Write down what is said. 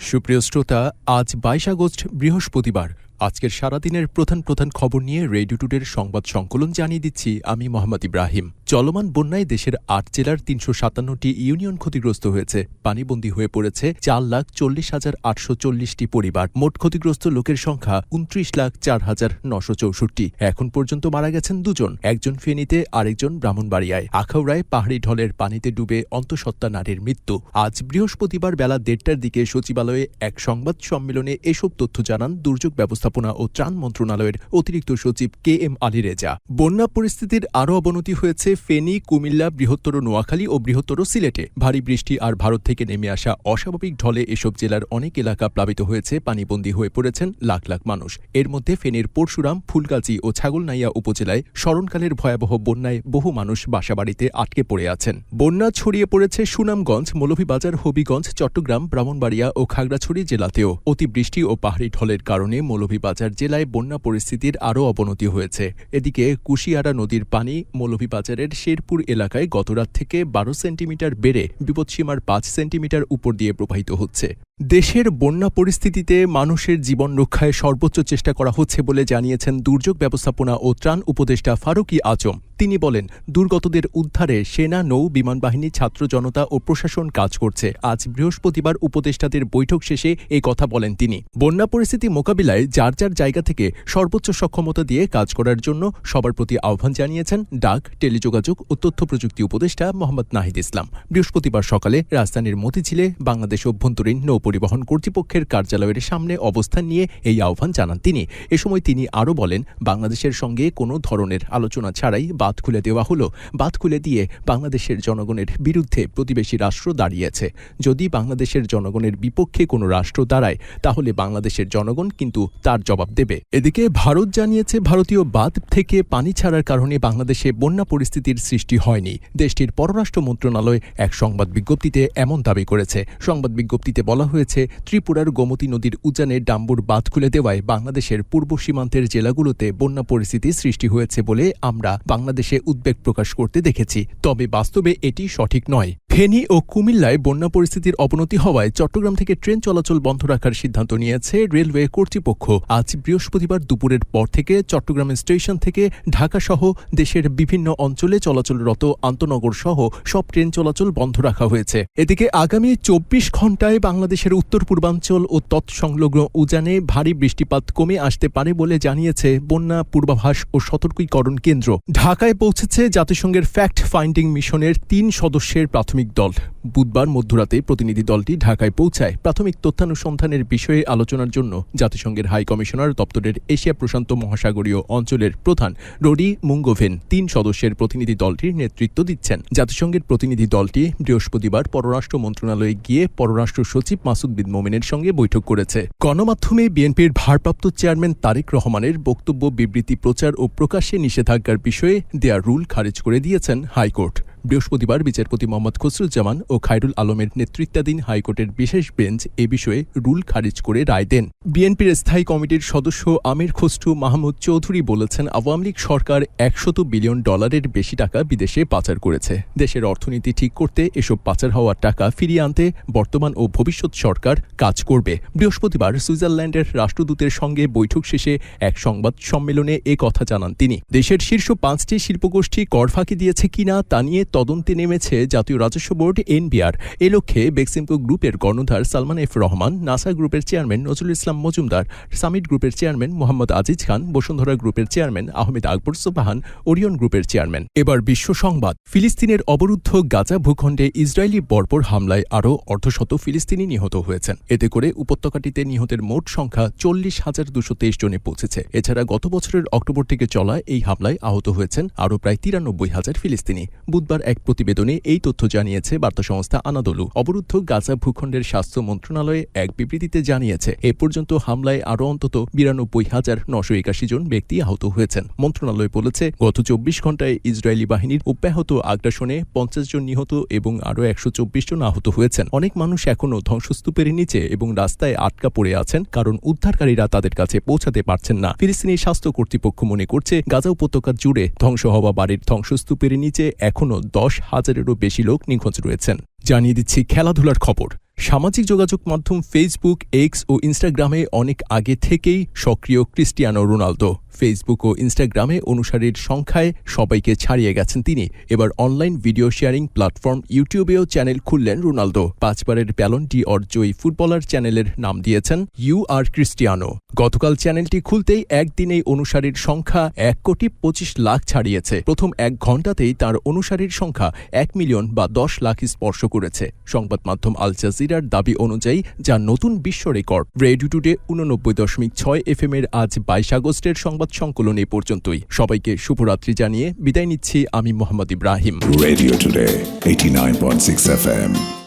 সুপ্রিয় শ্রোতা আজ বাইশ আগস্ট বৃহস্পতিবার। আজকের সারাদিনের প্রধান প্রধান খবর নিয়ে রেডিও টুডের সংবাদ সংকলন জানিয়ে দিচ্ছি আমি মোহাম্মদ ইব্রাহিম। চলমান বন্যায় দেশের আট জেলার তিনশো সাতান্নটি ইউনিয়ন ক্ষতিগ্রস্ত হয়েছে। পানিবন্দী হয়ে পড়েছে চার লাখ চল্লিশ হাজার আটশো চল্লিশটি পরিবার। মোট ক্ষতিগ্রস্ত লোকের সংখ্যা উনত্রিশ লাখ চার হাজার নশো চৌষট্টি। এখন পর্যন্ত মারা গেছেন দুজন। একজন ফেনীতে, আরেকজন ব্রাহ্মণবাড়িয়ায়। আখাউড়ায় পাহাড়ি ঢলের পানিতে ডুবে অন্তঃসত্ত্বা নারীর মৃত্যু। আজ বৃহস্পতিবার বেলা দেড়টার দিকে সচিবালয়ে এক সংবাদ সম্মেলনে এসব তথ্য জানান দুর্যোগ ব্যবস্থাপনা ও ত্রাণ মন্ত্রণালয়ের অতিরিক্ত সচিব কে এম আলী রেজা। বন্যা পরিস্থিতির আরও অবনতি হয়েছে ফেনী, কুমিল্লা, বৃহত্তর নোয়াখালী ও বৃহত্তর সিলেটে। ভারী বৃষ্টি আর ভারত থেকে নেমে আসা অস্বাভাবিক ঢলে এসব জেলার অনেক এলাকা প্লাবিত হয়েছে, পানিবন্দী হয়ে পড়েছেন লাখ লাখ মানুষ। এর মধ্যে ফেনীর পরশুরাম, ফুলগাজী ও ছাগলনাইয়া উপজেলায় স্মরণকালের ভয়াবহ বন্যায় বহু মানুষ বাসাবাড়িতে আটকে পড়ে আছেন। বন্যা ছড়িয়ে পড়েছে সুনামগঞ্জ, মৌলভীবাজার, হবিগঞ্জ, চট্টগ্রাম, ব্রাহ্মণবাড়িয়া ও খাগড়াছড়ি জেলাতেও। অতিবৃষ্টি ও পাহাড়ি ঢলের কারণে মৌলভীবাজার জেলায় বন্যা পরিস্থিতির আরও অবনতি হয়েছে। এদিকে কুশিয়ারা নদীর পানি মৌলভীবাজারের শেরপুর এলাকায় গতরাত থেকে বারো সেন্টিমিটার বেড়ে বিপদসীমার পাঁচ সেন্টিমিটার উপর দিয়ে প্রবাহিত হচ্ছে। দেশের বন্যা পরিস্থিতিতে মানুষের জীবন রক্ষায় সর্বোচ্চ চেষ্টা করা হচ্ছে বলে জানিয়েছেন দুর্যোগ ব্যবস্থাপনা ও ত্রাণ উপদেষ্টা ফারুকি আজম। তিনি বলেন, দুর্গতদের উদ্ধারে সেনা, নৌ বিমান বাহিনী ছাত্র জনতা ও প্রশাসন কাজ করছে। আজ বৃহস্পতিবার উপদেষ্টাদের বৈঠক শেষে এই কথা বলেন তিনি। বন্যা পরিস্থিতি মোকাবিলায় যার যার জায়গা থেকে সর্বোচ্চ সক্ষমতা দিয়ে কাজ করার জন্য সবার প্রতি আহ্বান জানিয়েছেন ডাক, টেলিযোগাযোগ ও তথ্য প্রযুক্তি উপদেষ্টা মোহাম্মদ নাহিদ ইসলাম। বৃহস্পতিবার সকালে রাজধানীর মতিঝিলে বাংলাদেশ অভ্যন্তরীণ নৌ পরিবহন কর্তৃপক্ষের কার্যালয়ের সামনে অবস্থান নিয়ে এই আহ্বান জানান তিনি। এ সময় তিনি আরও বলেন, বাংলাদেশের সঙ্গে কোনো ধরনের আলোচনা ছাড়াই বাঁধ খুলে দেওয়া হলো। বাঁধ খুলে দিয়ে বাংলাদেশের জনগণের বিরুদ্ধে প্রতিবেশী রাষ্ট্র দাঁড়িয়েছে। যদি বাংলাদেশের জনগণের বিপক্ষে কোনো রাষ্ট্র দাঁড়ায়, তাহলে বাংলাদেশের জনগণ কিন্তু তার জবাব দেবে। এদিকে ভারত জানিয়েছে, ভারতীয় বাঁধ থেকে পানি ছাড়ার কারণে বাংলাদেশে বন্যা পরিস্থিতির সৃষ্টি হয়নি। দেশটির পররাষ্ট্র মন্ত্রণালয় এক সংবাদ বিজ্ঞপ্তিতে এমন দাবি করেছে। সংবাদ বিজ্ঞপ্তিতে বলা হয়েছে, ত্রিপুরার গোমতী নদীর উজানে ডাম্বুর বাঁধ খুলে দেওয়ায় বাংলাদেশের পূর্ব সীমান্তের জেলাগুলোতে বন্যা পরিস্থিতি সৃষ্টি হয়েছে বলে আমরা বাংলাদেশে উদ্বেগ প্রকাশ করতে দেখেছি তবে বাস্তবে এটি সঠিক নয়। ফেনী ও কুমিল্লায় বন্যা পরিস্থিতির অবনতি হওয়ায় চট্টগ্রাম থেকে ট্রেন চলাচল বন্ধ রাখার সিদ্ধান্ত নিয়েছে রেলওয়ে কর্তৃপক্ষ। আজ বৃহস্পতিবার দুপুরের পর থেকে চট্টগ্রাম স্টেশন থেকে ঢাকা সহ দেশের বিভিন্ন অঞ্চলে চলাচলরত আন্তনগর সহ সব ট্রেন চলাচল বন্ধ রাখা হয়েছে। এদিকে আগামী চব্বিশ ঘন্টায় বাংলাদেশের উত্তর পূর্বাঞ্চল ও তৎসংলগ্ন উজানে ভারী বৃষ্টিপাত কমে আসতে পারে বলে জানিয়েছে বন্যা পূর্বাভাস ও সতর্কীকরণ কেন্দ্র। ঢাকায় পৌঁছেছে জাতিসংঘের ফ্যাক্ট ফাইন্ডিং মিশনের তিন সদস্যের প্রাথমিক দল। বুধবার মধ্যরাতে প্রতিনিধি দলটি ঢাকায় পৌঁছায় প্রাথমিক তথ্যানুসন্ধানের বিষয়ে আলোচনার জন্য। জাতিসংঘের হাই কমিশনার দপ্তরের এশিয়া প্রশান্ত মহাসাগরীয় অঞ্চলের প্রধান রোডি মুঙ্গোভেন তিন সদস্যের প্রতিনিধি দলটির নেতৃত্ব দিচ্ছেন। জাতিসংঘের প্রতিনিধি দলটি বৃহস্পতিবার পররাষ্ট্র মন্ত্রণালয়ে গিয়ে পররাষ্ট্র সচিব মাসুদ বিন মোমেনের সঙ্গে বৈঠক করেছে। গণমাধ্যমে বিএনপির ভারপ্রাপ্ত চেয়ারম্যান তারেক রহমানের বক্তব্য, বিবৃতি, প্রচার ও প্রকাশ্যে নিষেধাজ্ঞার বিষয়ে দেয়া রুল খারিজ করে দিয়েছেন হাইকোর্ট। বৃহস্পতিবার বিচারপতি মোহাম্মদ খসরুজ্জামান ও খায়রুল আলমের নেতৃত্বাধীন হাইকোর্টের বিশেষ বেঞ্চ এ বিষয়ে রুল খারিজ করে রায় দেন। বিএনপির স্থায়ী কমিটির সদস্য আমির খসরু মাহমুদ চৌধুরী বলেছেন, আওয়ামী লীগ সরকার একশত বিলিয়ন ডলারের বেশি টাকা বিদেশে পাচার করেছে। দেশের অর্থনীতি ঠিক করতে এসব পাচার হওয়ার টাকা ফিরিয়ে আনতে বর্তমান ও ভবিষ্যৎ সরকার কাজ করবে। বৃহস্পতিবার সুইজারল্যান্ডের রাষ্ট্রদূতের সঙ্গে বৈঠক শেষে এক সংবাদ সম্মেলনে এ কথা জানান তিনি। দেশের শীর্ষ পাঁচটি শিল্পগোষ্ঠী কর ফাঁকি দিয়েছে কিনা তা নিয়ে তদন্তে নেমেছে জাতীয় রাজস্ব বোর্ড এনবিআর। এ লক্ষ্যে বেক্সিমকো গ্রুপের কর্ণধার সালমান এফ রহমান, নাসা গ্রুপের চেয়ারম্যান নজরুল ইসলাম মজুমদার, সামিট গ্রুপের চেয়ারম্যান মোহাম্মদ আজিজ খান, বসুন্ধরা গ্রুপের চেয়ারম্যান আহমেদ আকবর সোবাহান, ওরিয়ন গ্রুপের চেয়ারম্যান। এবার বিশ্ব সংবাদ। ফিলিস্তিনের অবরুদ্ধ গাজা ভূখণ্ডে ইসরায়েলি বর্বর হামলায় আরও অর্ধশত ফিলিস্তিনি নিহত হয়েছেন। এতে করে উপত্যকাটিতে নিহতের মোট সংখ্যা চল্লিশ হাজার দুশো তেইশ জনে পৌঁছেছে। এছাড়া গত বছরের অক্টোবর থেকে চলা এই হামলায় আহত হয়েছেন আরও প্রায় তিরানব্বই হাজার ফিলিস্তিনি। বুধবার এক প্রতিবেদনে এই তথ্য জানিয়েছে বার্তা সংস্থা আনাদলু। অবরুদ্ধ গাজা ভূখণ্ডের স্বাস্থ্য মন্ত্রণালয়ে এক বিবৃতিতে জানিয়েছে, এ পর্যন্ত হামলায় আরও অন্তত বিরানব্বই হাজার নশো একাশি জন ব্যক্তি আহত হয়েছেন। মন্ত্রণালয় বলেছে, গত চব্বিশ ঘন্টায় ইসরায়েলি বাহিনীর অব্যাহত আগ্রাসনে পঞ্চাশ জন নিহত এবং আরও একশো চব্বিশ জন আহত হয়েছেন। অনেক মানুষ এখনও ধ্বংসস্তূপের নিচে এবং রাস্তায় আটকা পড়ে আছেন, কারণ উদ্ধারকারীরা তাদের কাছে পৌঁছাতে পারছেন না। ফিলিস্তিনি স্বাস্থ্য কর্তৃপক্ষ মনে করছে, গাজা উপত্যকা জুড়ে ধ্বংস হওয়া বাড়ির ধ্বংসস্তূপের নিচে এখনও দশ হাজারেরও বেশি লোক নিখোঁজ রয়েছেন। জানিয়ে দিচ্ছি খেলাধুলার খবর। সামাজিক যোগাযোগ মাধ্যম ফেসবুক এক্স ও ইনস্টাগ্রামে অনেক আগে থেকেই সক্রিয় ক্রিস্টিয়ানো রোনালদো। ফেসবুক ও ইনস্টাগ্রামে অনুসারীর সংখ্যায় সবাইকে ছাড়িয়ে গেছেন তিনি। এবার অনলাইন ভিডিও শেয়ারিং প্ল্যাটফর্ম ইউটিউবেও চ্যানেল খুললেন রোনালদো। পাঁচবারের প্যালন ডি অর্জয়ী ফুটবলার চ্যানেলের নাম দিয়েছেন ইউ আর ক্রিস্টিয়ানো। গতকাল চ্যানেলটি খুলতেই একদিনেই অনুসারীর সংখ্যা এক কোটি পঁচিশ লাখ ছাড়িয়েছে। প্রথম এক ঘণ্টাতেই তার অনুসারীর সংখ্যা এক মিলিয়ন বা দশ লাখ স্পর্শ করেছে। সংবাদ মাধ্যম আল জাজিরার দাবি অনুযায়ী যা নতুন বিশ্ব রেকর্ড। রেডিও টুডে উননব্বই দশমিক ছয় এফ এর আজ বাইশ আগস্টের সংবাদ সংকলন এ পর্যন্তই সবাইকে শুভরাত্রি জানিয়ে বিদায় নিচ্ছি আমি Mohammad Ibrahim Radio Today, 89.6 FM.